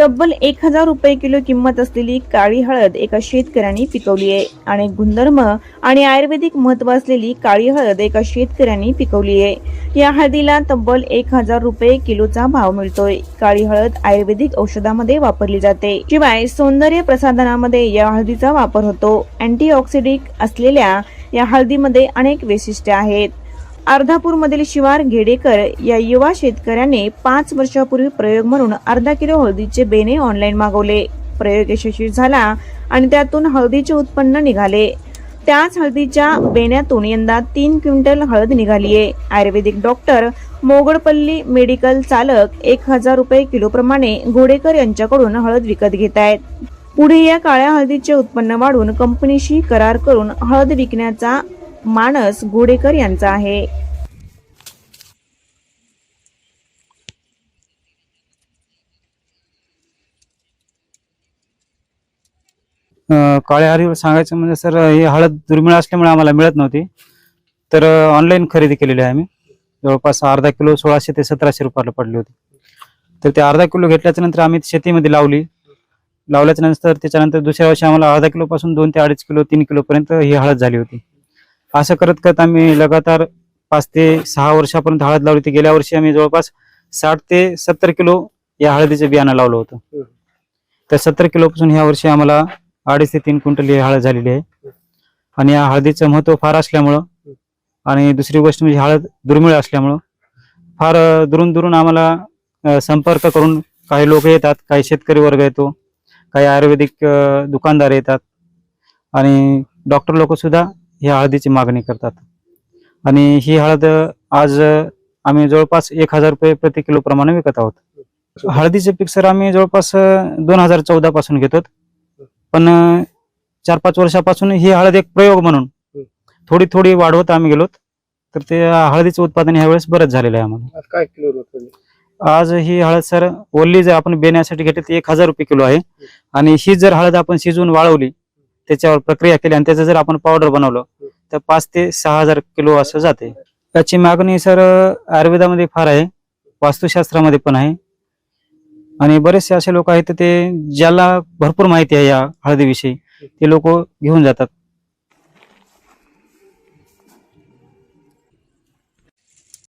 तब्बल एक हजार रुपये किलो किंमत असलेली काळी हळद एका शेतकऱ्यांनी पिकवली आहे. आणि गुणधर्म आणि आयुर्वेदिक महत्त्व असलेली काळी हळद एका शेतकऱ्यांनी पिकवली आहे. या हळदीला तब्बल एक हजार रुपये किलोचा भाव मिळतोय. काळी हळद आयुर्वेदिक औषधामध्ये वापरली जाते. शिवाय सौंदर्य प्रसाधनामध्ये या हळदीचा वापर होतो. अँटीऑक्सिडिक असलेल्या या हळदीमध्ये अनेक वैशिष्ट्ये आहेत. अर्धापूरमधील शिवार घेडेकर या युवा शेतकऱ्याने पाच वर्षापूर्वी प्रयोग म्हणून अर्धा किलो हळदीचे बेने ऑनलाईन मागवले. प्रयोग यशस्वी झाला आणि त्यातून हळदीचे उत्पन्न निघाले. त्याच हळदीच्या बेण्यातून यंदा तीन क्विंटल हळद निघालीये. आयुर्वेदिक डॉक्टर मोगडपल्ली मेडिकल चालक एक हजार रुपये किलोप्रमाणे घोडेकर यांच्याकडून हळद विकत घेत आहेत. पुढे या काळ्या हळदीचे उत्पन्न वाढून कंपनीशी करार करून हळद विकण्याचा मानस घोडेकर यांचा आहे. काळ्या हळदीवर सांगायचं म्हणजे सर ही हळद दुर्मिळ असल्यामुळे आम्हाला मिळत नव्हती. तर ऑनलाईन खरेदी केलेली आहे आम्ही. जवळपास अर्धा किलो सोळाशे ते सतराशे रुपयाला पडली होती. तर ते अर्धा किलो घेतल्याच्या नंतर आम्ही शेतीमध्ये लावली. लावल्याच्या नंतर त्याच्यानंतर दुसऱ्या वर्षी आम्हाला अर्धा किलो पासून दोन ते अडीच किलो तीन किलो पर्यंत ही हळद झाली होती. असं करत करत आम्ही लगातार पाच ते सहा वर्षापर्यंत हळद लावली. होती गेल्या वर्षी आम्ही जवळपास साठ ते सत्तर किलो या हळदीचं बियाणं लावलं होतं. तर सत्तर किलो पासून ह्या वर्षी आम्हाला अडीच ते तीन क्विंटल ही हळद झालेली आहे. आणि या हळदीचं महत्त्व फार असल्यामुळं आणि दुसरी गोष्ट म्हणजे हळद दुर्मिळ असल्यामुळं फार दुरून दुरून आम्हाला संपर्क करून काही लोक येतात काही शेतकरी वर्ग येतो काही आयुर्वेदिक दुकानदार येतात आणि डॉक्टर लोक सुद्धा ह्या हळदीची मागणी करतात. आणि ही हळद आज आम्ही जवळपास एक हजार रुपये प्रति किलो प्रमाणे विकत आहोत. हळदीचे पिक्सर आम्ही जवळपास दोन हजार चौदा पासून घेतो पण चार पाच वर्षापासून ही हळद एक प्रयोग म्हणून थोडी थोडी वाढवत आम्ही गेलोत. तर ते हळदीचं उत्पादन ह्यावेळेस बरंच झालेलं आहे आम्हाला. आज काय किलो आज ही हळद सर ओली जर आपण बेण्यासाठी घेतली तर एक हजार रुपये किलो आहे. आणि ही जर हळद आपण शिजवून वाळवली त्याच्यावर प्रक्रिया केली आणि त्याचं जर आपण पावडर बनवलं तर पाच ते सहा हजार किलो असं जाते. त्याची मागणी सर आयुर्वेदामध्ये फार आहे वास्तुशास्त्रामध्ये पण आहे. आणि बरेचसे असे लोक आहेत तर ते ज्याला भरपूर माहिती आहे या हळदीविषयी ते लोक घेऊन जातात.